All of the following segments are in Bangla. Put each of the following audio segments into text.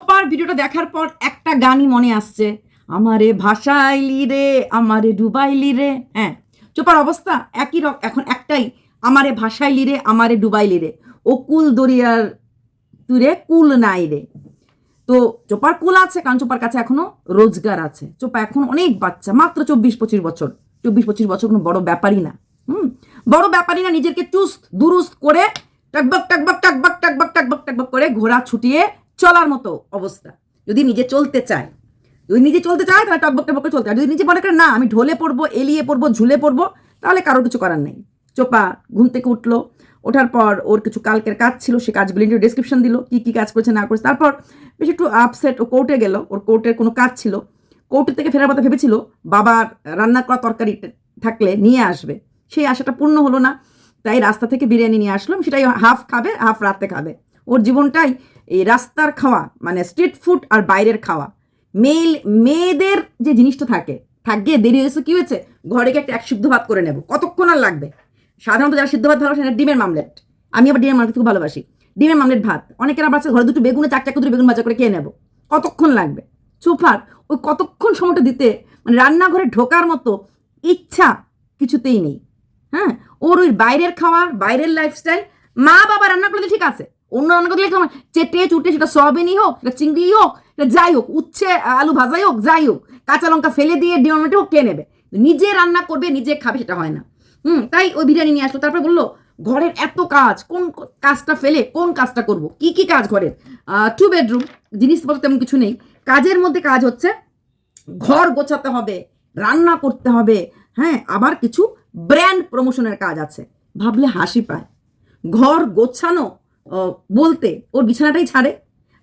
চোপার ভিডিওটা দেখার পর একটা গানই মনে আসছে। আমারে ভাসাইলি রে, আমারে ডুবাইলি রে। হ্যাঁ চোপার অবস্থা একই রক, এখন একটাই, আমারে ভাসাইলি রে, আমারে ডুবাইলি রে। ও কুল দরিয়ার তুরে কুল নাই রে। তো চোপার কুল আছে, কারণ চোপার কাছে এখনও রোজগার আছে। চোপা এখন অনেক বাচ্চা, মাত্র চব্বিশ পঁচিশ বছর। চব্বিশ পঁচিশ বছর কোনো বড় ব্যাপারই না। হুম, বড় ব্যাপারই না, নিজেকে চুস্ত, দুরুস্ত করে টাকবাক টাকবাক টাকবাক টাকবাক টাকবাক টাকবাক করে ঘোড়া ছুটিয়ে চলার মতো অবস্থা। যদি নিজে চলতে চায়, যদি নিজে চলতে চায়, তাহলে টকবক টকবক চলতে হয়। যদি নিজে মনে করে, না, আমি ঢলে পড়ব, এলিয়ে পড়ব, ঝুলে পড়ব, তাহলে কারোর কিছু করার নেই। চোপা ঘুম থেকে উঠল, ওঠার পর ওর কিছু কালকের কাজ ছিল, সে কাজগুলি নিয়ে ডিসক্রিপশন দিল, কি কি কাজ করেছে, না করেছে। তারপর বেশ একটু আপসেট ও কোর্টে গেল, ওর কোর্টের কোনো কাজ ছিল। কোর্টের থেকে ফেরার কথা ভেবেছিল, বাবার রান্না করা তরকারি থাকলে নিয়ে আসবে। সেই আশাটা পূর্ণ হলো না। তাই রাস্তা থেকে বিরিয়ানি নিয়ে আসলাম সেটাই হাফ খাবে হাফ রাতে খাবে। ওর জীবনটাই এই রাস্তার খাওয়া মানে স্ট্রিট ফুড আর বাইরের খাওয়া। মেল, মেয়েদের যে জিনিসটা থাকে থাকবে দেরি হয়েছে, কি হয়েছে? ঘরে গিয়ে একটা এক সিদ্ধ ভাত করে নেব। কতক্ষণ আর লাগবে? সাধারণত যারা সিদ্ধ ভাত ভালোবাসে না ডিমের মামলেট। আমি আবার ডিমের মামলেট খুব ভালোবাসি। ডিমের মামলেট ভাত। অনেকের আবার আছে, ঘরে দুটো বেগুনে চার চাকা দুটো বেগুন ভাজা করে খেয়ে নেব। কতক্ষণ লাগবে? চোফার ওই কতক্ষণ সময়টা দিতে? মানে রান্নাঘরে ঢোকার মতো ইচ্ছা কিছুতেই নেই। হ্যাঁ? ওর ওই বাইরের খাওয়ার, বাইরের লাইফস্টাইল মা বাবা রান্না করলে ঠিক আছে। অন্য রান্না করলে কেমন চেটে চুটে সেটা সয়াবিনই হোক, সেটা চিংড়ি হোক, সেটা যাই হোক, উচ্ছে, আলু ভাজাই হোক, যাই হোক, কাঁচা লঙ্কা ফেলে দিয়ে ডিমামেটে হোক, কে নেবে? নিজে রান্না করবে, নিজে খাবে, সেটা হয় না। হুম, তাই ওই বিরিয়ানি নিয়ে আসলো, তারপরে বলল, ঘরের এত কাজ, কোন কাজটা ফেলে, কোন কাজটা করব? কি কি কাজ ঘরের? টু বেডরুম জিনিসপত্র তেমন কিছু নেই। কাজের মধ্যে কাজ হচ্ছে, ঘর গোছাতে হবে, রান্না করতে হবে হ্যাঁ আবার কিছু ব্র্যান্ড প্রমোশনের কাজ আছে। ভাবলে হাসি পায়। ঘর গোছানো বলতে, ওর বিছানাটাই ছাড়ে।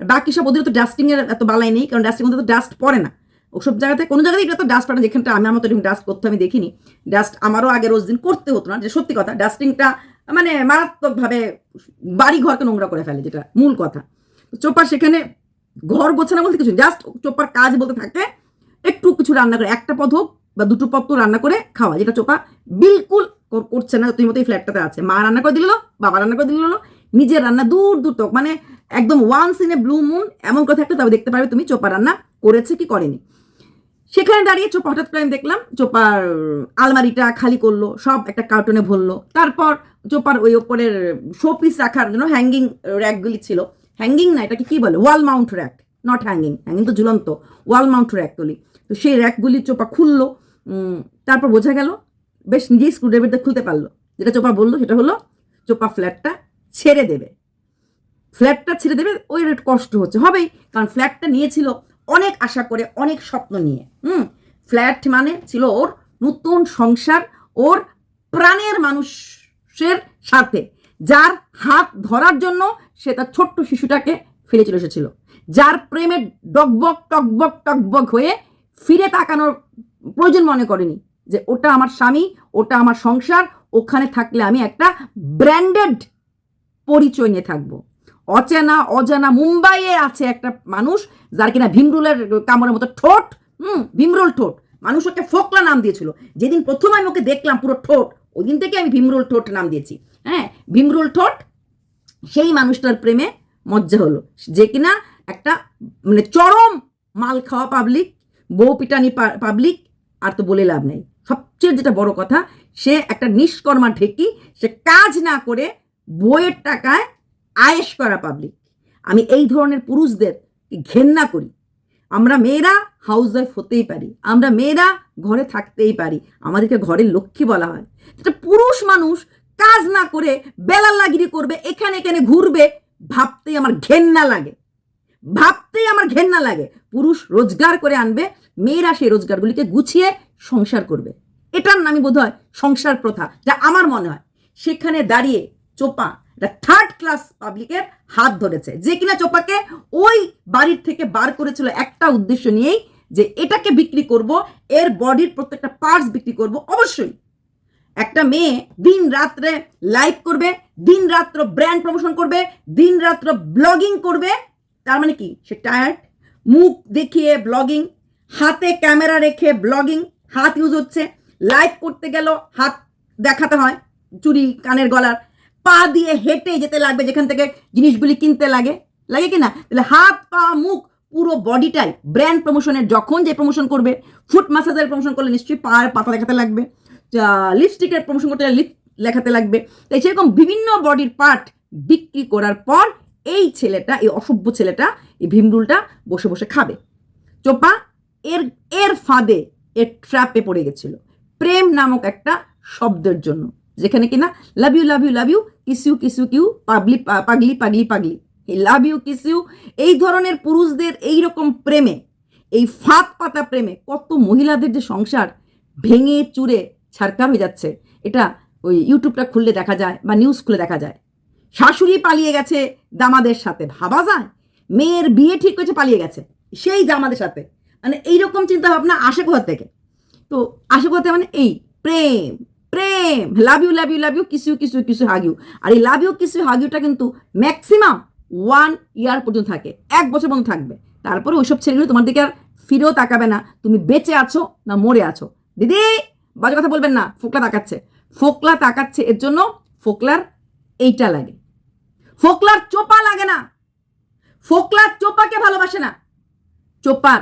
বাকি সব ওদের তো ডাস্টিংয়ের এত বালাই নেই, কারণ ডাস্টিং মধ্যে তো ডাস্ট পড়ে না। ওসব জায়গাতে, কোনো জায়গাতে এটা তো ডাস্ট পড়ে না, যেখানটা আমি আমার তো এরকম ডাস্ট করতে আমি দেখিনি। ডাস্ট আমারও আগে রোজ দিন করতে হতো না যে সত্যি কথা ডাস্টিংটা মানে মারাত্মকভাবে বাড়ি ঘরকে নোংরা করে ফেলে, যেটা মূল কথা। চোপার সেখানে ঘর গোছানো বলতে কিছু জাস্ট চোপার কাজ বলতে থাকে, একটু কিছু রান্না করে, একটা পদ হোক বা দুটো পদ তো রান্না করে খাওয়া, যেটা চোপা বিলকুল কর- করছে না তুই মতো এই ফ্ল্যাটটাতে আছে। মা রান্না করে দিল, বাবা রান্না করে দিল নিজের রান্না দূর তক মানে একদম once in a blue moon এমন কথা একটা তবে দেখতে পারবে তুমি, চোপা রান্না করেছে কি করেনি। সেখানে দাঁড়িয়ে চোপা হঠাৎ করে আমি দেখলাম, চোপার আলমারিটা খালি করল, সব একটা কার্টুনে ভরলো। তারপর চোপার ওই ওপরের শোপিস রাখার জন্য হ্যাঙ্গিং র্যাকগুলি ছিল। হ্যাঙ্গিং না, এটাকে কী বলে? Wall mount rack not hanging hanging তো ঝুলন্ত ওয়াল মাউন্ট র্যাকগুলি তো সেই র্যাকগুলি চোপা খুললো তারপর বোঝা গেল, বেশ নিজেই স্ক্রুড্রাইভারটা খুলতে পারল। যেটা চোপা বলল, সেটা হলো চোপা ফ্ল্যাটটা ছেড়ে দেবে। ফ্ল্যাটটা ছেড়ে দেবে, ওই একটু কষ্ট হচ্ছে। হবেই, কারণ ফ্ল্যাটটা নিয়েছিল অনেক আশা করে, অনেক স্বপ্ন নিয়ে। হুম, ফ্ল্যাট মানে ছিল ওর নতুন সংসার, ওর প্রাণের মানুষের সাথে, যার হাত ধরার জন্য সে তার ছোট্ট শিশুটাকে ফিরে চলে এসেছিল। যার প্রেমে ডকবক, টকবক টকবক হয়ে ফিরে তাকানোর প্রয়োজন মনে করেনি যে ওটা আমার স্বামী, ওটা আমার সংসার, ওখানে থাকলে আমি একটা ব্র্যান্ডেড পরিচয় নিয়ে থাকব। অচেনা, অজানা মুম্বাইয়ে আছে একটা মানুষ যার কিনা ভীমরুলের কামড়ের মতো ঠোঁট, হুম, ভীমরুল ঠোঁট। মানুষ ওকে ফোকলা নাম দিয়েছিল। যেদিন প্রথম আমি ওকে দেখলাম পুরো ঠোঁট ওই দিন থেকে আমি ভীমরুল ঠোঁট নাম দিয়েছি। হ্যাঁ ভীমরুল ঠোঁট, সেই মানুষটার প্রেমে মজ্জা হলো। যে কিনা একটা মানে চরম মাল খাওয়া পাবলিক বউ পিটানি পাবলিক আর তো বলে লাভ নেই। সবচেয়ে যেটা বড় কথা, সে একটা নিষ্কর্মা ঢেকি, সে কাজ না করে বইয়ের টাকায় আয়েশ করা পাবলিক আমি এই ধরনের পুরুষদের ঘেন্না করি। আমরা মেয়েরা হাউস ওয়াইফ হতেই পারি। আমরা মেয়েরা ঘরে থাকতেই পারি। আমাদেরকে ঘরের লক্ষ্মী বলা হয়। একটা পুরুষ মানুষ কাজ না করে বেলা লাগিরি করবে, এখানে এখানে ঘুরবে, ভাবতেই আমার ঘেন্না লাগে। ভাবতেই আমার ঘেন্না লাগে। পুরুষ রোজগার করে আনবে, মেয়েরা সেই রোজগারগুলিকে গুছিয়ে সংসার করবে। এটার নামই বোধ হয় সংসার প্রথা, যা আমার মনে হয়। সেখানে দাঁড়িয়ে চোপা। একটা থার্ড ক্লাস পাবলিকের হাত ধরেছে। যে কিনা চোপাকে ওই বাড়ির থেকে বার করেছিল একটা উদ্দেশ্য নিয়েই যে এটাকে বিক্রি করব, এর বডির প্রত্যেকটা পার্টস বিক্রি করব অবশ্যই। একটা মেয়ে দিন রাত্রে লাইভ করবে, দিন রাত্র ব্র্যান্ড প্রমোশন করবে, দিন রাত্র ব্লগিং করবে। তার মানে কি? সে টায়ার্ড মুখ দেখিয়ে ব্লগিং হাতে ক্যামেরা রেখে ব্লগিং হাত ইউজ হচ্ছে। লাইভ করতে গেল, হাত দেখাতে হয়, চুরি কানের গলার। পা দিয়ে হেঁটে যেতে লাগবে যেখান থেকে জিনিসগুলি কিনতে লাগে। লাগে কি না? তাহলে হাত, পা, মুখ, পুরো বডিটাই ব্র্যান্ড প্রমোশনের যখন যে প্রমোশন করবে ফুট ম্যাসাজের প্রমোশন করলে নিশ্চয়ই পায়ের পাতা দেখাতে লাগবে লিপস্টিকের প্রমোশন করতে লিপ লেখাতে লাগবে। তাই সেরকম বিভিন্ন বডির পার্ট বিক্রি করার পর এই ছেলেটা, এই অসভ্য ছেলেটা, এই ভীমরুলটা বসে বসে খাবে। চোপা, এর এর ফাঁদে, এর ট্র্যাপে পড়ে গেছিল। প্রেম নামক একটা শব্দের জন্য। যেখানে কিনা love you love you love you kiss you kiss you Q পাগলি, পা- পাগলি পাগলি পাগলি। এই লাভ ইউ কিসিউ এই ধরনের পুরুষদের এই রকম প্রেমে, এই ফাঁক পাতা প্রেমে কত মহিলাদের যে সংসার ভেঙে চুরে ছারকার হয়ে যাচ্ছে, এটা ওই ইউটিউবটা খুললে দেখা যায় বা নিউজ খুলে দেখা যায়। শাশুড়ি পালিয়ে গেছে দামাদের সাথে, ভাবা যায়? মেয়ের বিয়ে ঠিক করেছে পালিয়ে গেছে। সেই দামাদের সাথে। মানে এইরকম চিন্তা ভাবনা আসে কোথা থেকে। তো আসে কোথা মানে এই প্রেম। প্রেম love you love you love you কিসু কিছু কিসু হাগিউ আর এই লাভ ইউ কিসু হাগিউটা কিন্তু ম্যাক্সিমাম ওয়ান ইয়ার পর্যন্ত থাকে, এক বছর পর্যন্ত থাকবে। তারপরে ওইসব ছেলেগুলো তোমার দিকে আর ফিরেও তাকাবে না, তুমি বেঁচে আছো না মরে আছো। দিদি, বাজে কথা বলবেন না, ফোকলা তাকাচ্ছে। ফোকলা তাকাচ্ছে, এর জন্য ফোকলার এইটা লাগে। ফোকলার চোপা লাগে না। ফোকলার চোপাকে ভালোবাসে না। চোপার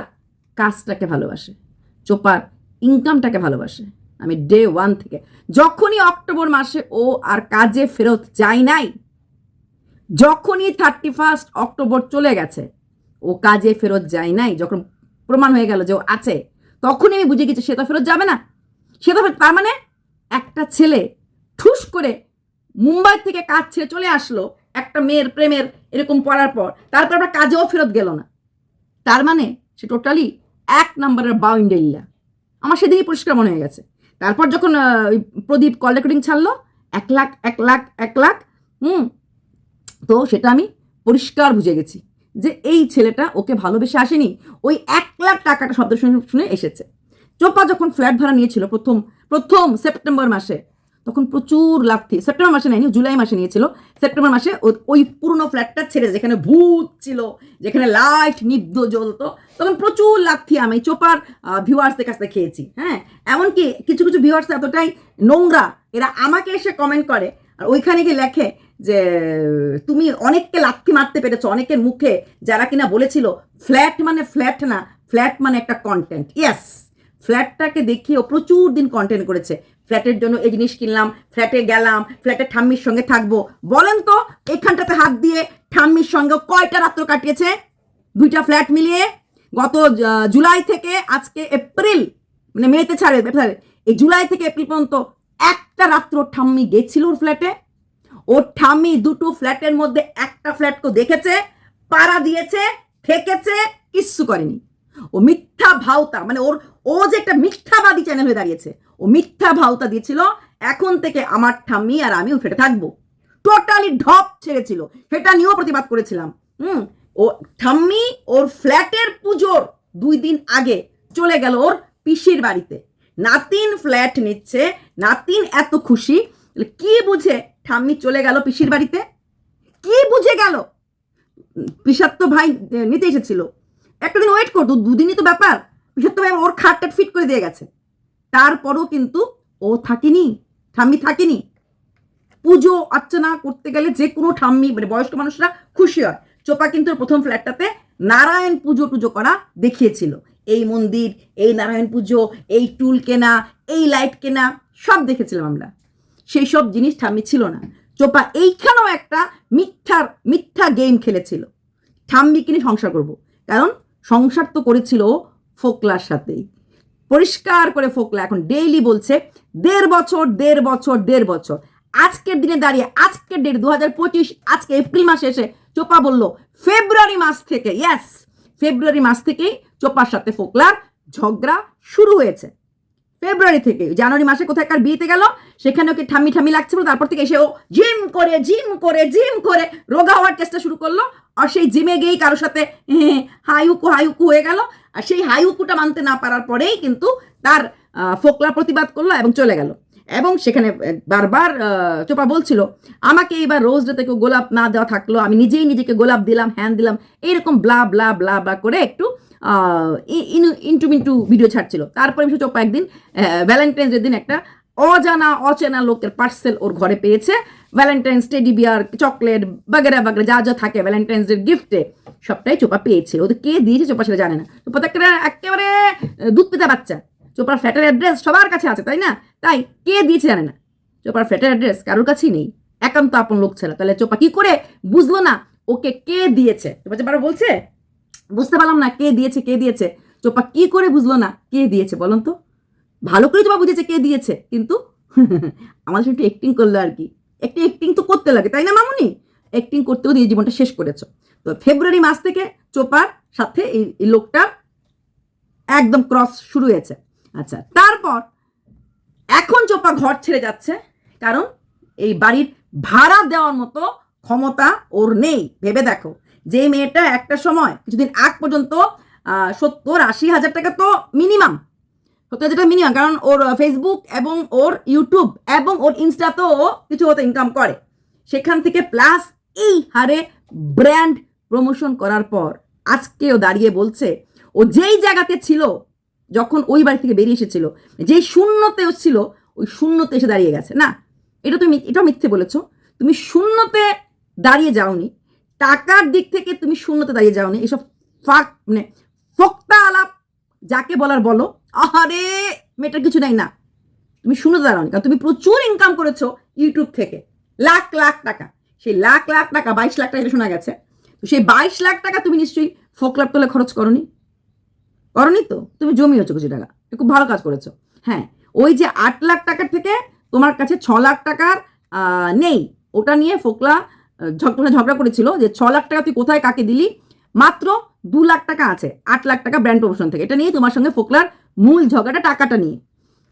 কাজটাকে ভালোবাসে। চোপার ইনকামটাকে ভালোবাসে। আমি ডে ওয়ান থেকে। যখনই অক্টোবর মাসে ও আর কাজে ফেরত যায় নাই, যখনই থার্টি ফার্স্ট অক্টোবর চলে গেছে, ও কাজে ফেরত যায় নাই, যখন প্রমাণ হয়ে গেল যে ও আছে, তখনই আমি বুঝে গেছি সে তো ফেরত যাবে না। সে তো তার মানে একটা ছেলে ঠুস করে মুম্বাই থেকে কাজ ছেড়ে চলে আসলো, একটা মেয়ের প্রেমের এরকম পড়ার পর, তারপর আবার কাজেও ফেরত গেল না। তার মানে সে টোটালি এক নম্বরের বাউন্ডেরিয়া আমার সেদিনই পরিষ্কার মনে হয়ে গেছে। তারপর যখন ওই প্রদীপ কল রেকর্ডিং ছাড়লো, এক লাখ এক লাখ এক লাখ, হুম, তো সেটা আমি পরিষ্কার বুঝে গেছি যে এই ছেলেটা ওকে ভালোবেসে আসেনি। ওই এক লাখ টাকাটা শব্দ শুনে শুনে এসেছে। চোপা যখন ফ্ল্যাট ভাড়া নিয়েছিল প্রথম প্রথম সেপ্টেম্বর মাসে, তখন প্রচুর লাথি সেপ্টেম্বর মাসে নেয়নি, জুলাই মাসে নিয়েছিল। সেপ্টেম্বর মাসে ওই পুরনো ফ্ল্যাটটা ছেড়ে যেখানে ভূত ছিল, যেখানে লাইট নিব্ধ জ্বলতো তখন প্রচুর লাথি আমি, চোপার ভিউয়ার্সদের কাছ খেয়েছি হ্যাঁ? এমনকি কিছু কিছু ভিউয়ার্স এতটাই নোংরা, এরা আমাকে এসে কমেন্ট করে, আর ওইখানে গিয়ে লেখে যে, তুমি অনেককে লাথি মারতে পেরেছ, অনেকের মুখে, যারা কিনা বলেছিল ফ্ল্যাট মানে ফ্ল্যাট না ফ্ল্যাট মানে একটা কন্টেন্ট ইয়েস ফ্ল্যাটটাকে দেখিয়ে ও প্রচুর দিন কন্টেন্ট করেছে। ফ্ল্যাটের জন্য এই জিনিস কিনলাম ফ্ল্যাটে গেলাম ফ্ল্যাটে ঠাম্মির সঙ্গে থাকব। বলেন তো, এখানটাতে হাত দিয়ে ঠাম্মির সঙ্গে কয়টা রাত্র কাটিয়েছে? দুইটা ফ্ল্যাট মিলিয়ে? গত জুলাই থেকে আজকে এপ্রিল মানে মেতে ছাড়ে এই জুলাই থেকে এপ্রিল পর্যন্ত একটা রাত্র ঠাম্মি গেছিল ওর ফ্ল্যাটে ওর ঠাম্মি দুটো ফ্ল্যাটের মধ্যে একটা ফ্ল্যাটকে দেখেছে, পাড়া দিয়েছে থেকেছে কিচ্ছু করেনি। ও মিথ্যা ভাওতা মানে ওর, ও যে একটা মিথ্যাবাদী চ্যানেল হয়ে দাঁড়িয়েছে, ও মিথ্যা ভাওতা দিয়েছিল, এখন থেকে আমার ঠাম্মি আর আমি ফেটে থাকব। টোটালি ঢপ ছেড়েছিল, সেটা নিয়েও প্রতিবাদ করেছিলাম, হুম? ও ঠাম্মি ওর ফ্ল্যাটের পুজোর দুই দিন আগে চলে গেল ওর পিসির বাড়িতে। নাতিন ফ্ল্যাট নিচ্ছে। নাতিন এত খুশি। কি বুঝে ঠাম্মি চলে গেল পিসির বাড়িতে? কি বুঝে গেল? পিসাত্ত ভাই নিতে এসেছিল। একটা দিন ওয়েট করতো, দুদিনই তো ব্যাপার। পিসাত্ত ভাই ওর খাটটা ফিট করে দিয়ে গেছে। তারপরও কিন্তু ও থাকেনি, ঠাম্মি থাকেনি। পুজো অর্চনা করতে গেলে যে কোনো ঠাম্মি মানে বয়স্ক মানুষরা খুশি হয়। চোপা কিন্তু প্রথম ফ্ল্যাটটাতে নারায়ণ পুজো টুজো করা দেখিয়েছিল। এই মন্দির, এই নারায়ণ পুজো, এই টুল কেনা, এই লাইট কেনা, সব দেখেছিলাম আমরা। সেই সব জিনিস ঠাম্মি ছিল না। চোপা এইখানেও একটা মিথ্যার, মিথ্যা গেম খেলেছিল। ঠাম্মি কিনে সংসার করব? কারণ সংসার তো করেছিল ফোকলার সাথেই। পরিষ্কার করে ফোকলা এখন ডেইলি বলছে, দেড় বছর দেড় বছর দেড় বছর। আজকের দিনে দাঁড়িয়ে, আজকের ডেট দু হাজার পঁচিশ, আজকে এপ্রিল মাসে এসে চোপা বলল, ফেব্রুয়ারি মাস থেকে ইয়েস ফেব্রুয়ারি মাস থেকেই চোপার সাথে ফোকলার ঝগড়া শুরু হয়েছে। ফেব্রুয়ারি থেকে, জানুয়ারি মাসে কোথায় কার বিয়েতে গেল সেখানে ওকে ঠাম্মি ঠাম্মি লাগছিল তারপর থেকে এসে ও জিম করে জিম করে জিম করে রোগা হওয়ার চেষ্টা শুরু করল। আর সেই জিমে গিয়েই কারোর সাথে হাইউকু হাইউকু হয়ে গেল। আর সেই হাইউকুটা মানতে না পারার পরেই কিন্তু তার ফোকলা প্রতিবাদ করল এবং চলে গেল। এবং সেখানে বারবার চোপা বলছিল, আমাকে এইবার রোজ কেউ গোলাপ না দেওয়া থাকল, আমি নিজেই নিজেকে গোলাপ দিলাম, হ্যান দিলাম। এইরকম ব্লা ব্লা ব্লা ব্লা করে একটু ইন্টু মিন্টু ভিডিও ছাড়ছিল। তারপরে বিশেষ চোপা একদিন ভ্যালেন্টাইন্স দিন একটা অজানা, অচেনা লোকের পার্সেল ওর ঘরে পেয়েছে। ভ্যালেন্টাইন্স টেডি বিয়ার চকলেট বাগেরা বাগেরা, যা যা থাকে ভ্যালেন্টাইন্স ডে গিফটে সবটাই চোপা পেয়েছে। ওদের কে দিয়েছে চোপা সেটা জানে না। চোপা তো একেবারে দুধ পিতা বাচ্চা। চোপার ফ্ল্যাটের অ্যাড্রেস সবার কাছে আছে, তাই না? তাই কে দিয়েছে জানে না? চোপার ফ্ল্যাটের অ্যাড্রেস কারোর কাছেই নেই। একান্ত আপন লোক ছিল। তাহলে চোপা কি করে? বুঝলো না ওকে কে দিয়েছে? চোপা বারো বলছে, বুঝতে পারলাম না কে দিয়েছে কে দিয়েছে। চোপা কি করে বুঝলো না কে দিয়েছে বলুন তো? ভালো করে চোপা বুঝেছে কে দিয়েছে, কিন্তু আমাদের একটু অ্যাক্টিং করল আর কি। একটু অ্যাক্টিং তো করতে লাগে, তাই না মামুনি? অ্যাক্টিং করতেও দিয়ে জীবনটা শেষ করেছ। তো ফেব্রুয়ারি মাস থেকে চোপার সাথে এই লোকটা একদম ক্রস শুরু হয়েছে। আচ্ছা তারপর এখন চোপা ঘর ছেড়ে যাচ্ছে, কারণ এই বাড়ির ভাড়া দেওয়ার মতো ক্ষমতা ওর নেই। ভেবে দেখো, যে মেয়েটা একটা সময়, কিছুদিন আগ পর্যন্ত সত্তর আশি হাজার টাকা তো মিনিমাম সত্তর হাজার টাকা মিনিমাম কারণ ওর ফেসবুক এবং ওর ইউটিউব এবং ওর ইনস্টাতেও কিছু হতে ইনকাম করে। সেখান থেকে প্লাস এই হারে ব্র্যান্ড প্রমোশন করার পর আজকেও দাঁড়িয়ে বলছে, ও যেই জায়গাতে ছিল যখন ওই বাড়ি থেকে বেরিয়ে এসেছিল, যেই শূন্যতে ছিল ওই শূন্যতে এসে দাঁড়িয়ে গেছে। না, এটা তুমি এটাও মিথ্যে বলেছ। তুমি শূন্যতে দাঁড়িয়ে যাওনি, টাকার দিক থেকে তুমি শূন্যতে দাঁড়িয়ে যাওনি। এসব ফাক মানে ফোক্তা আলাপ যাকে বলার বলো, আহারে মেয়েটার কিছু নাই না। তুমি শূন্যতে দাঁড়াওনি, কারণ তুমি প্রচুর ইনকাম করেছ ইউটিউব থেকে। লাখ লাখ টাকা। সেই লাখ লাখ টাকা, বাইশ লাখ টাকা শোনা গেছে। সেই বাইশ লাখ টাকা তুমি নিশ্চয়ই ফোকলাপ তোলে খরচ করনি। করনি তো? তুমি জমিয়েছো কিছু টাকা। খুব ভালো কাজ করেছ। হ্যাঁ ওই যে আট লাখ টাকার থেকে তোমার কাছে ছ লাখ টাকার নেই। ওটা নিয়ে ফোকলা ঝগড়া ঝগড়া করেছিল যে ছ লাখ টাকা তুই কোথায়, কাকে দিলি? মাত্র দু লাখ টাকা আছে, আট লাখ টাকা ব্র্যান্ড প্রমোশন থেকে। এটা নিয়ে তোমার সঙ্গে ফোকলার মূল ঝগড়াটা, টাকাটা নিয়ে।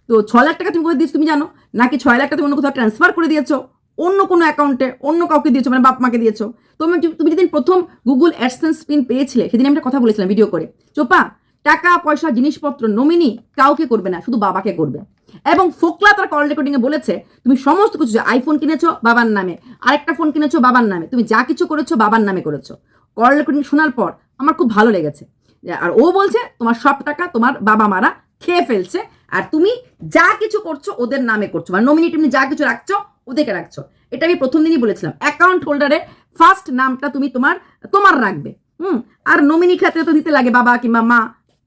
তো ছ লাখ টাকা তুমি কোথায় দিয়েছ তুমি জানো? নাকি ছয় লাখ টাকা তুমি অন্য কোথাও ট্রান্সফার করে দিয়েছ? অন্য কোনো অ্যাকাউন্টে অন্য কাউকে দিয়েছ মানে বাপ মাকে দিয়েছ? তুমি তুমি যেদিন প্রথম গুগল অ্যাডসেন্স পিন পেয়েছিলে, সেদিন আমি একটা কথা বলেছিলাম ভিডিও করে। চোপা টাকা, পয়সা, জিনিসপত্র, নমিনি কাউকে করবে না, শুধু বাবাকে করবে। এবং ফোকলা তার কল রেকর্ডিংয়ে বলেছে, তুমি সমস্ত কিছু আইফোন কিনেছো বাবার নামে, আরেকটা ফোন কিনেছো বাবার নামে, তুমি যা কিছু করেছ বাবার নামে করেছ। কল রেকর্ডিং শোনার পর আমার খুব ভালো লেগেছে। আর ও বলছে, তোমার সব টাকা তোমার বাবা মারা খেয়ে ফেলছে, আর তুমি যা কিছু করছ ওদের নামে করছ মানে নমিনি তুমি যা কিছু রাখছো ওদেরকে রাখছো। এটা আমি প্রথম দিনই বলেছিলাম। অ্যাকাউন্ট হোল্ডারে ফার্স্ট নামটা তুমি তোমার তোমার রাখবে। হুম? আর নমিনি ক্ষেত্রে তো দিতে লাগে বাবা কিংবা মা।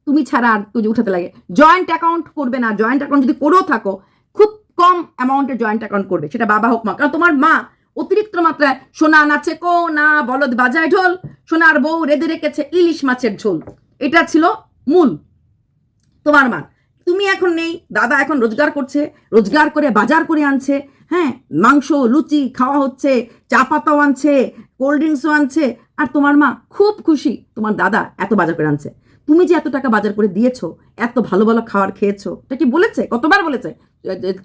তুমি ছাড়া আর তুই উঠাতে লাগে। জয়েন্ট অ্যাকাউন্ট করবে না। জয়েন্ট অ্যাকাউন্ট যদি করেও থাকো, খুব কম অ্যামাউন্টে জয়েন্ট অ্যাকাউন্ট করবে। সেটা বাবা হোক মা। কারণ তোমার মা অতিরিক্ত মাত্রায় সোনা নাচে কো না বলদ বাজায় ঢোল, সোনার বউ রেঁধে রেখেছে ইলিশ মাছের ঝোল। এটা ছিল মূল তোমার মা তুমি এখন নেই, দাদা এখন রোজগার করছে, রোজগার করে বাজার করে আনছে হ্যাঁ? মাংস, লুচি খাওয়া হচ্ছে, চা পাতাও আনছে, কোল্ড ড্রিঙ্কসও আনছে। আর তোমার মা খুব খুশি তোমার দাদা এত বাজার করে আনছে। তুমি যে এত টাকা বাজার করে দিয়েছ, এত ভালো ভালো খাবার খেয়েছো, এটা কি বলেছে? কতবার বলেছে?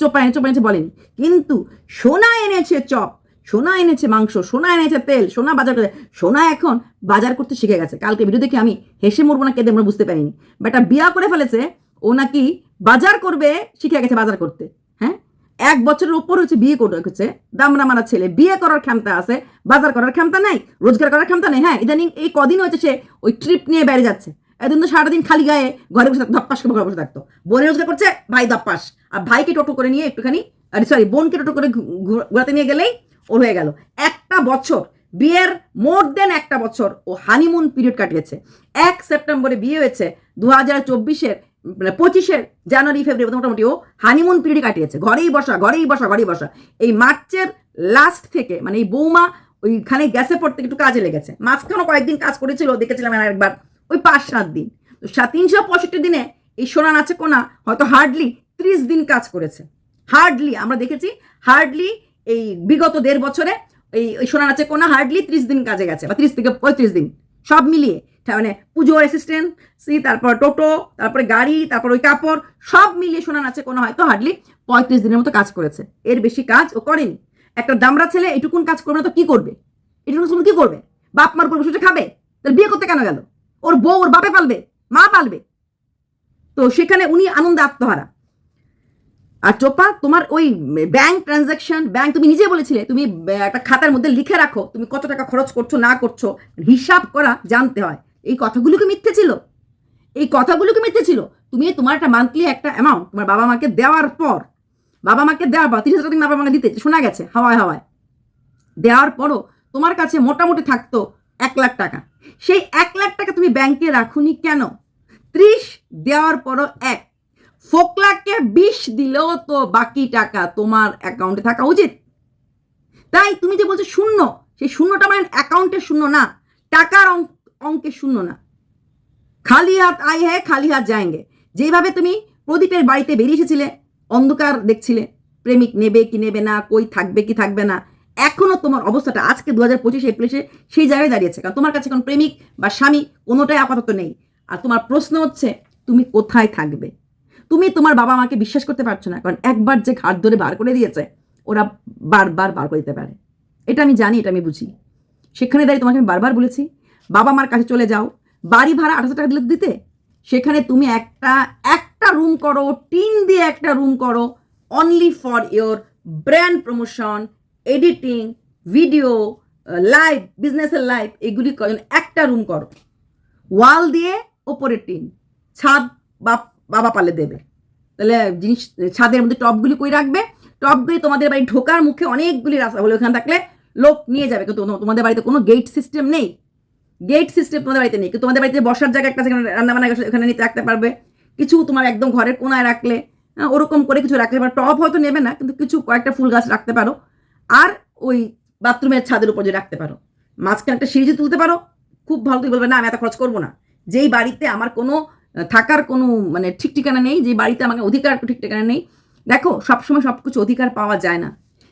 চোপা চোপা এনেছে বলেনি। কিন্তু সোনা এনেছে চপ, সোনা এনেছে মাংস, সোনা এনেছে তেল, সোনা বাজার করে, সোনা এখন বাজার করতে শিখে গেছে। কালকে ভিডিও দেখে আমি হেসে মরবো না, কেঁদে আমরা বুঝতে পারিনি। বেটা বিয়া করে ফেলেছে, ও নাকি বাজার করবে, শিখে গেছে বাজার করতে। হ্যাঁ? এক বছরের উপর হচ্ছে বিয়ে করে রেখেছে, দামরা মারা ছেলে। বিয়ে করার ক্ষমতা আছে, বাজার করার ক্ষমতা নাই, রোজগার করার ক্ষমতা নেই। হ্যাঁ ইদানিং এই কদিন হয়েছে সে ওই ট্রিপ নিয়ে বেড়ে যাচ্ছে। এদিন তো সারাদিন খালি গায়ে ঘরে বসে ধপ্পাস ঘরে বসে থাকতো। বোনে রোজগার করছে, ভাই ধপ্পাস। আর ভাইকে টোটো করে নিয়ে একটুখানি সরি বোনকে টোটো করে ঘোরাতে নিয়ে গেলেই ওর হয়ে গেল। একটা বছর, বিয়ের মোর দেন একটা বছর ও হানিমুন পিরিয়ড কাটিয়েছে। এক সেপ্টেম্বরে বিয়ে হয়েছে দু হাজার চব্বিশের মানে পঁচিশের জানুয়ারি, ফেব্রুয়ারি মোটামুটি ও হানিমুন পিরিয়ড কাটিয়েছে। ঘরেই বসা ঘরেই বসা ঘরেই বসা। এই মার্চের লাস্ট থেকে মানে এই বৌমা ওইখানে গ্যাসে পড়তে একটু কাজে লেগেছে। মাঝখানেও কয়েকদিন কাজ করেছিল, দেখেছিলাম একবার ওই পাঁচ, সাত দিন। তো সাত তিনশো পঁয়ষট্টি দিনে এই সোনা নাচে কোনা হয়তো হার্ডলি ত্রিশ দিন কাজ করেছে। হার্ডলি আমরা দেখেছি হার্ডলি এই বিগত দেড় বছরে এই ওই সোনা নাচে কোনা হার্ডলি ত্রিশ দিন কাজে গেছে, বা ত্রিশ থেকে পঁয়ত্রিশ দিন। সব মিলিয়ে মানে পুজো অ্যাসিস্ট্যান্ট সি, তারপর টোটো, তারপরে গাড়ি, তারপর ওই কাপড়, সব মিলিয়ে সোনা নাচে কোনো হয়তো হার্ডলি পঁয়ত্রিশ দিনের মতো কাজ করেছে। এর বেশি কাজ ও করেনি। একটা দামরা ছেলে এটুকুন কাজ করবে না তো কি করবে? এটুকুন কি করবে? বাপ মার বসে খাবে? তাহলে বিয়ে করতে কেন গেল? ওর বউ ওর বাপে পালবে, মা পালবে। তো সেখানে উনি আনন্দে আত্মহারা। আর চোপা, তোমার ওই ব্যাংক ট্রানজাকশন ব্যাংক তুমি নিজে বলেছিলে, তুমি একটা খাতার মধ্যে লিখে রাখো, তুমি কত টাকা খরচ করছ, না করছ, হিসাব করা, জানতে হয়। এই কথাগুলো কি মিথ্যে ছিল? এই কথাগুলো কি মিথ্যে ছিল? তুমি তোমার একটা মান্থলি একটা অ্যামাউন্ট তোমার বাবা মাকে দেওয়ার পর, বাবা মাকে দেওয়ার পর, তিরিশ হাজার বাবা মাকে দিতে, শোনা গেছে, হাওয়ায় হাওয়ায়। দেওয়ার পরও তোমার কাছে মোটামুটি থাকতো এক লাখ টাকা। সেই এক লাখ টাকা তুমি ব্যাংকে রাখুনি কেন? ত্রিশ দেওয়ার পরও এক। ফোকলাকে বিশ দিলেও তো বাকি টাকা তোমার অ্যাকাউন্টে থাকা উচিত। তাই তুমি যে বলছো শূন্য, সেই শূন্যটা মানে অ্যাকাউন্টে শূন্য না, টাকার অঙ্ক- শূন্য না। খালি হাত আয় হ্যাঁ খালি হাত যায়গে যেভাবে তুমি প্রদীপের বাড়িতে বেরিয়ে এসেছিলে, অন্ধকার দেখছিলে, প্রেমিক নেবে কি নেবে না, কই থাকবে কি থাকবে না এখনও তোমার অবস্থাটা আজকে দু হাজার পঁচিশে এপ্রিলে সেই জায়গায় দাঁড়িয়েছে। কারণ তোমার কাছে এখন প্রেমিক বা স্বামী কোনোটাই আপাতত নেই। আর তোমার প্রশ্ন হচ্ছে, তুমি কোথায় থাকবে? তুমি তোমার বাবা মাকে বিশ্বাস করতে পারছ না? কারণ একবার যে ঘাট ধরে বার করে দিয়েছে, ওরা বারবার বার করে দিতে পারে। এটা আমি জানি, এটা আমি বুঝি। সেখানে দাঁড়িয়ে তোমাকে আমি বারবার বলেছি, বাবা মার কাছে চলে যাও। বাড়ি ভাড়া আঠাশো টাকা দিলে দিতে? সেখানে তুমি একটা একটা রুম করো, টিন দিয়ে একটা রুম করো only for your brand promotion editing video live বিজনেসের লাইভ এগুলি করেন একটা রুম করো। ওয়াল দিয়ে ওপরে টিন, ছাদ বাবা পালে দেবে। তাহলে জিনিস, ছাদের মধ্যে টপগুলি কই রাখবে? টপগুলি তোমাদের বাড়ি ঢোকার মুখে অনেকগুলি রাস্তা, বলে ওখানে থাকলে লোক নিয়ে যাবে, কিন্তু তোমাদের বাড়িতে কোনো গেট সিস্টেম নেই। গেট সিস্টেম তোমাদের বাড়িতে নেই, কিন্তু তোমাদের বাড়িতে বসার জায়গা একটা সেখানে রান্না বান্না এখানে নিতে রাখতে পারবে। কিছু তোমার একদম ঘরের কোনায় রাখলে ওরকম করে কিছু রাখতে পারো টপ হয়তো নেবে না, কিন্তু কিছু কয়েকটা ফুল গাছ রাখতে পারো। আর ওই বাথরুমের ছাদের উপর যে রাখতে পারো। মাঝখানে একটা সিঁড়ি তুলতে পারো, খুব ভালো তুই বলবে, না, আমি এত খরচ করব না। যেই বাড়িতে আমার কোনো থাকার কোনো মানে ঠিক ঠিকানা নেই যে বাড়িতে আমাকে অধিকার ঠিক ঠিকানা নেই, দেখো, সবসময় সব কিছু অধিকার পাওয়া যায় না।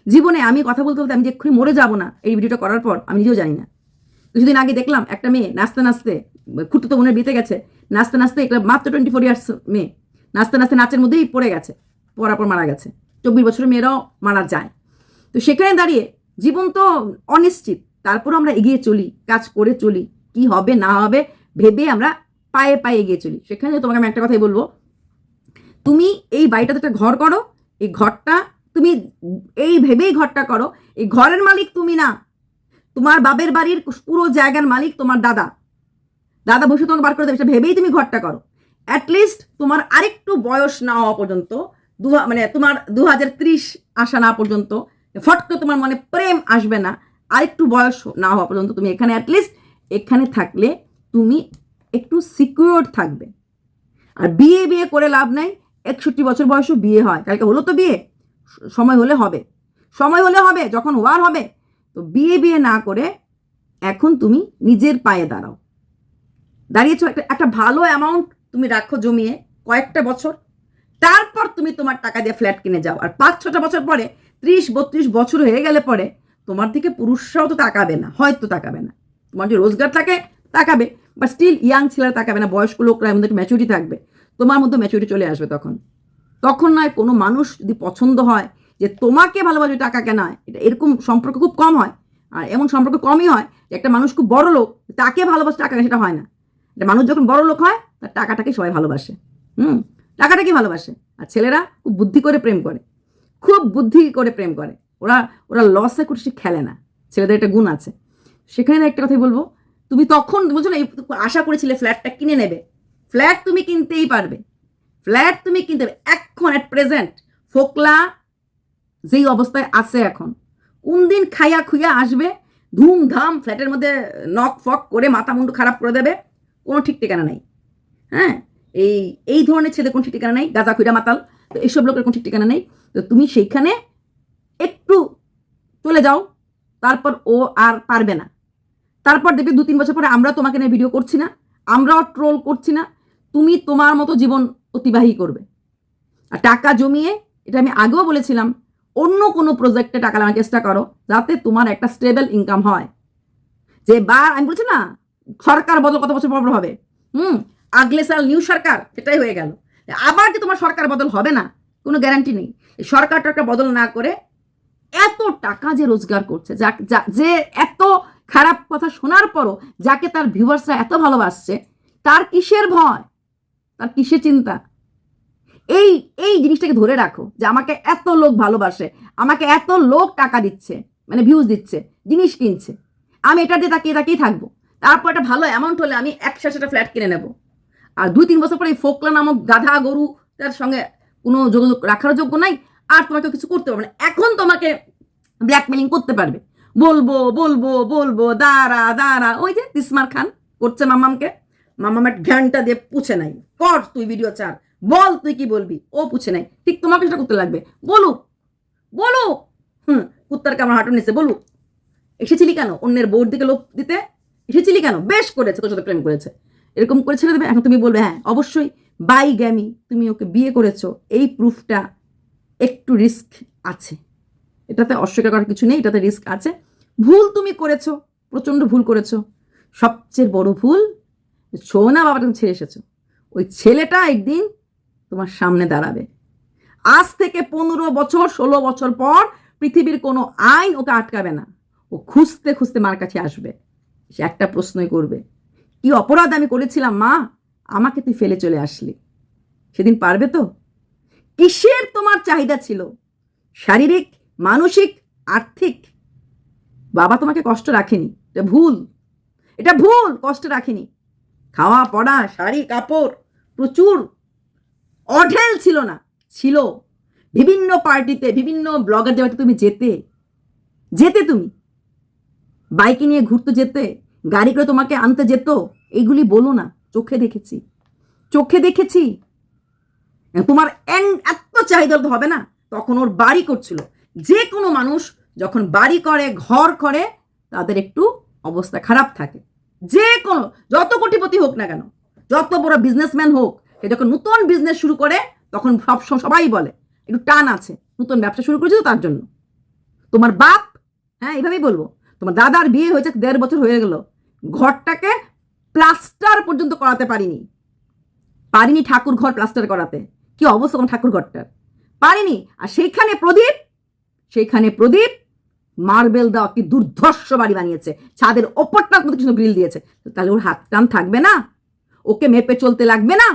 জীবনে আমি কথা বলতে বলতে আমি যে এক্ষুনি মরে যাব না, এই ভিডিওটা করার পর আমি নিজেও জানি না। কিছুদিন আগে দেখলাম, একটা মেয়ে নাচতে নাচতে, খুঁড়তো বোনের বিতে গেছে, নাচতে নাচতে একটা মাত্র টোয়েন্টি ফোর ইয়ার্স মেয়ে, নাচতে নাচতে নাচের মধ্যেই পড়ে গেছে, পড়ার পর মারা গেছে। চব্বিশ বছরের মেয়েরাও মারা যায়। তো সেখানে দাঁড়িয়ে জীবন তো অনিশ্চিত তারপর আমরা এগিয়ে চলি, কাজ করে চলি, কি হবে না হবে ভেবে আমরা পায়ে পায়ে এগিয়ে চলি। সেখানে তোমাকে আমি একটা কথাই বলব, তুমি এই বাড়িটাতে একটা ঘর করো, এই ঘরটা তুমি এই ভেবেই ঘরটা করো, এই ঘরের মালিক তুমি না, তোমার বাবের বাড়ির পুরো জায়গার মালিক তোমার দাদা। দাদা বসে তোমাকে বার করে দেবে, সেটা ভেবেই তুমি ঘরটা করো। অ্যাটলিস্ট তোমার আরেকটু বয়স না হওয়া পর্যন্ত, দু মানে তোমার দু হাজার ত্রিশ আসা না পর্যন্ত ফট করে তোমার মনে প্রেম আসবে না। আর একটু বয়স না হওয়া পর্যন্ত তুমি এখানে অ্যাটলিস্ট এখানে থাকলে তুমি একটু সিকিউর থাকবে। আর বিয়ে বিয়ে করে লাভ নাই, একষট্টি বছর বয়সও বিয়ে হয়। কালকে হলো তো বিয়ে, সময় হলে হবে। সময় হলে হবে, যখন হওয়ার হবে। তো বিয়ে বিয়ে না করে এখন তুমি নিজের পায়ে দাঁড়াও। দাঁড়িয়েছো একটা একটা ভালো অ্যামাউন্ট তুমি রাখো জমিয়ে কয়েকটা বছর। তারপর তুমি তোমার টাকা দিয়ে ফ্ল্যাট কিনে যাও। আর পাঁচ ছটা বছর পরে ত্রিশ, বত্রিশ বছর হয়ে গেলে পরে তোমার থেকে পুরুষরাও তো তাকাবে না, হয়তো তাকাবে না। তোমার যে রোজগার থাকে, তাকাবে বাট স্টিল ইয়াং ছেলেরা তাকাবে না, বয়স্ক লোকরা এমন একটা ম্যাচুরিটি থাকবে। তোমার মধ্যে ম্যাচুরিটি চলে আসবে তখন। তখন নয়, কোনো মানুষ যদি পছন্দ হয় যে তোমাকে ভালোবাসবে টাকা কেন, এটা এরকম সম্পর্ক খুব কম হয়। আর এমন সম্পর্ক কমই হয় যে একটা মানুষ খুব বড় লোক, তাকে ভালোবাসে টাকা সেটা হয় না। একটা মানুষ যখন বড় লোক হয়, তার টাকাটাকে সবাই ভালোবাসে। হুম, টাকাটাকে ভালোবাসে। আর ছেলেরা খুব বুদ্ধি করে প্রেম করে। খুব বুদ্ধি করে প্রেম করে। ওরা ওরা লসে করছে, খেলে না। ছেলেদের একটা গুণ আছে। সেখানে একটা কথাই বলব, তুমি তখন বলছো না আশা করেছিলে ফ্ল্যাটটা কিনে নেবে। ফ্ল্যাট তুমি কিনতেই পারবে। ফ্ল্যাট তুমি কিনতে পারবে। এখন অ্যাট প্রেজেন্ট ফোকলা যেই অবস্থায় আছে এখন কোন দিন খাইয়া খুইয়া আসবে, ধুমধাম ফ্ল্যাটের মধ্যে নক ফক করে মাথা মুন্ডু খারাপ করে দেবে, কোনো ঠিক ঠিকানা নেই। হ্যাঁ? এই এই ধরনের ছেলে কোনো ঠিক ঠিকানা নেই, গাঁজা খুইরা মাতাল, তো এইসব লোকের কোনো ঠিক ঠিকানা নেই। তো তুমি সেইখানে একটু চলে যাও, তারপর ও আর পারবে না। তারপর দেখবে দু তিন বছর পরে আমরা তোমাকে নিয়ে ভিডিও করছি না, আমরাও ট্রোল করছি না, তুমি তোমার মতো জীবন অতিবাহী করবে। আর টাকা জমিয়ে, এটা আমি আগেও বলেছিলাম, অন্য কোনো প্রজেক্টে টাকা লাগানোর চেষ্টা করো, যাতে তোমার একটা স্টেবল ইনকাম হয়। যে বা, আমি বলছি না, সরকার বদল কত বছর পর হবে? হুম, আগলে সাল নিউ সরকার সেটাই হয়ে গেল। আবার যে তোমার সরকার বদল হবে না? কোনো গ্যারান্টি নেই। সরকার টরকার বদল না করে এত টাকা যে রোজগার করছে, যা, যা- যে এত খারাপ কথা শোনার পরও যাকে তার ভিউয়ার্সরা এত ভালোবাসছে, তার কিসের ভয়? তার কিসের চিন্তা? এই এই জিনিসটাকে ধরে রাখো যে আমাকে এত লোক ভালোবাসে, আমাকে এত লোক টাকা দিচ্ছে মানে ভিউজ দিচ্ছে, জিনিস কিনছে। আমি এটা দিয়ে তাকিয়ে তাকিয়ে থাকব। তারপর একটা ভালো অ্যামাউন্ট হলে আমি একসাথে একটা ফ্ল্যাট কিনে নেব। আর দুই, তিন বছর পরে এই ফোকলা নামক গাধা গরু তার সঙ্গে কোনো যোগাযোগ রাখার যোগ্য নাই আর তোমাকে কিছু করতে পারবে না। এখন তোমাকে ব্ল্যাকমেলিং করতে পারবে। বলব বলব বলব, দাঁড়া দাঁড়া। ওই যে তিসমার খান করছে মামামকে। মামামের ঘ্যানটা দিয়ে পুছে নাই। কর তুই ভিডিও চার বল তুই কি বলবি? ও পুছে নাই। ঠিক তোমাকে সেটা করতে লাগবে। বলুক বলুক। হুম, কুত্তার কামড় হাঁটু নিচে। বলুক। এসেছিলি কেন? অন্যের বউর দিকে লোক দিতে? এসেছিলি কেন? বেশ করেছে, তোর সাথে প্রেম করেছে। এরকম করে ছেড়ে দেবে? এখন তুমি বলবে হ্যাঁ অবশ্যই। বাই গ্যামি, তুমি ওকে বিয়ে করেছ। এই প্রুফটা একটু রিস্ক আছে। এটাতে অস্বীকার করার কিছু নেই, এটাতে রিস্ক আছে। ভুল তুমি করেছ, প্রচণ্ড ভুল করেছ। সবচেয়ে বড় ভুল ছোনা বাবাটা ছেড়ে এসেছ। ওই ছেলেটা একদিন তোমার সামনে দাঁড়াবে। আজ থেকে পনেরো বছর, ষোলো বছর পর পৃথিবীর কোনো আইন ওকে আটকাবে না। ও খুঁজতে খুঁজতে মার কাছে আসবে। সে একটা প্রশ্নই করবে, কি অপরাধ আমি করেছিলাম, মা? আমাকে তুই ফেলে চলে আসলি। সেদিন পারবে তো? কিসের তোমার চাহিদা ছিল? শারীরিক, মানসিক, আর্থিক? বাবা তোমাকে কষ্ট রাখেনি। এটা ভুল। এটা ভুল, কষ্ট রাখেনি। খাওয়া, পড়া, শাড়ি, কাপড় প্রচুর। অঢেল ছিল না, ছিল। বিভিন্ন পার্টিতে, বিভিন্ন ব্লগার জায়গাতে তুমি যেতে। যেতে তুমি। বাইকে নিয়ে ঘুরতে যেতে, গাড়ি করে তোমাকে আনতে যেত এইগুলি বলো না। চোখে দেখেছি। চোখে দেখেছি। তোমার এত চাহিদা তো হবে না। তখন ওর বাড়ি করছিল। যে কোনো মানুষ যখন বাড়ি করে, ঘর করে, তাদের একটু অবস্থা খারাপ থাকে। যে কোনো, যত কোটিপতি হোক না কেন, যত বড় বিজনেসম্যান হোক, সে যখন নতুন বিজনেস শুরু করে, তখন সব, সবাই বলে, একটু টান আছে, নতুন ব্যবসা শুরু করেছে তো তার জন্য। তোমার বাপ হ্যাঁ এইভাবেই বলব, তোমার দাদার বিয়ে হয়েছে দেড় বছর হয়ে গেল, ঘরটাকে প্লাস্টার পর্যন্ত করাতে পারিনি। পারিনি ঠাকুর ঘর প্লাস্টার করাতে। কি অবস্থা তোমার ঠাকুর ঘরটার? পারিনি। আর সেইখানে প্রদীপ সেইখানে প্রদীপ, মার্বেল দেওয়া কি দুর্ধর্ষ বাড়ি বানিয়েছে। ছাদের ওপরটার মধ্যে কিছু গ্রিল দিয়েছে। তাহলে ওর হাত টান থাকবে না? ওকে মেপে চলতে লাগবে না?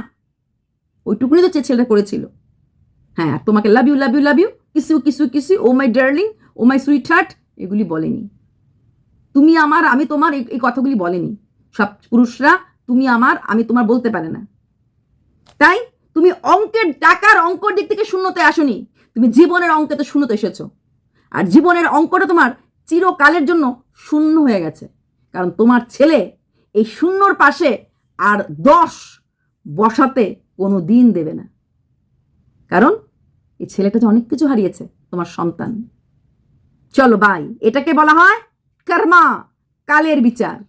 ওইটুকুনি তো ছেলেটা করেছিল। হ্যাঁ আর তোমাকে love you love you love you কিসু কিসু কিসু oh my darling oh my sweetheart এগুলি বলেনি। তুমি আমার, আমি তোমার এই কথাগুলি বলেনি। সব পুরুষরা, তুমি আমার, আমি তোমার বলতে পারে না। তাই তুমি অঙ্কের টাকার অঙ্কর দিক থেকে শূন্যতে আসনি। তুমি জীবনের অঙ্কে তো শূন্যতে এসেছ। আর জীবনের অঙ্কটা তোমার চিরকালের জন্য শূন্য হয়ে গেছে। কারণ তোমার ছেলে এই শূন্যর পাশে আর দশ বসাতে কোনো দিন দেবে না। কারণ এই ছেলেটা তো অনেক কিছু হারিয়েছে তোমার সন্তান। চলো, বাই। এটাকে বলা হয় কর্মা, কালের বিচার।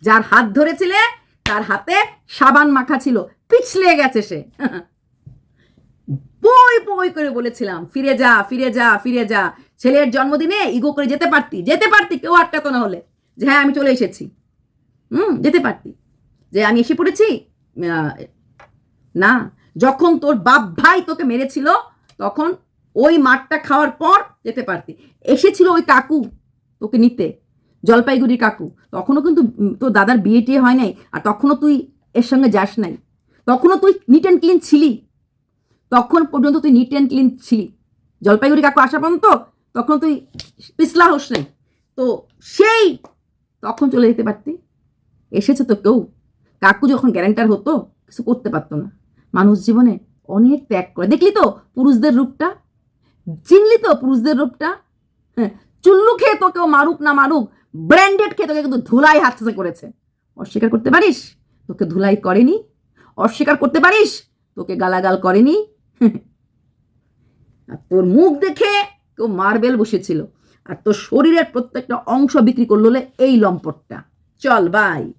যার হাত ধরেছিলে, তার হাতে সাবান মাখা ছিল। পিছলে গেছে সে। বই বই করে বলেছিলাম, ফিরে যা ফিরে যা ফিরে যা। ছেলের জন্মদিনে ইগো করে যেতে পারতি যেতে পারতি কেউ আটকাতো না হলে। যে হ্যাঁ আমি চলে এসেছি। হুম, যেতে পারতি। যে আমি এসে পড়েছি? না। যখন তোর বাপ ভাই তোকে মেরেছিল, তখন ওই মাঠটা খাওয়ার পর যেতে পারতি। এসেছিল ওই কাকু তোকে নিতে, জলপাইগুড়ির কাকু। তখনও কিন্তু তোর দাদার বিয়ে টিয়ে হয় নাই, আর তখনও তুই এর সঙ্গে যাস নাই। তখনও তুই নিট অ্যান্ড ক্লিন ছিলি। তখন পর্যন্ত তুই নিট অ্যান্ড ক্লিন ছিলি। জলপাইগুড়ি কাকু আসা পর্যন্ত তখন তুই পিছলা হোস নাই। তো সেই তখন চলে যেতে পারতি। এসেছে তো কেউ। কাকু যখন গ্যারেন্টার হতো, কিছু করতে পারতো না। মানুষ জীবনে অনেক ত্যাগ করে। দেখলি তো পুরুষদের রূপটা? চিনলি তো পুরুষদের রূপটা? হ্যাঁ চুল্লু খেয়ে তো কেউ মারুক না মারুক ব্র্যান্ডেড খেয়ে তোকে কিন্তু ধুলাই হাত করেছে। অস্বীকার করতে পারিস? তোকে ধুলাই করেনি? অস্বীকার করতে পারিস? তোকে গালাগাল করেনি? আর তোর মুখ দেখে কেউ মার্বেল বসেছিল। আর তোর শরীরের প্রত্যেকটা অংশ বিক্রি করল এই লম্পটটা। চল বাই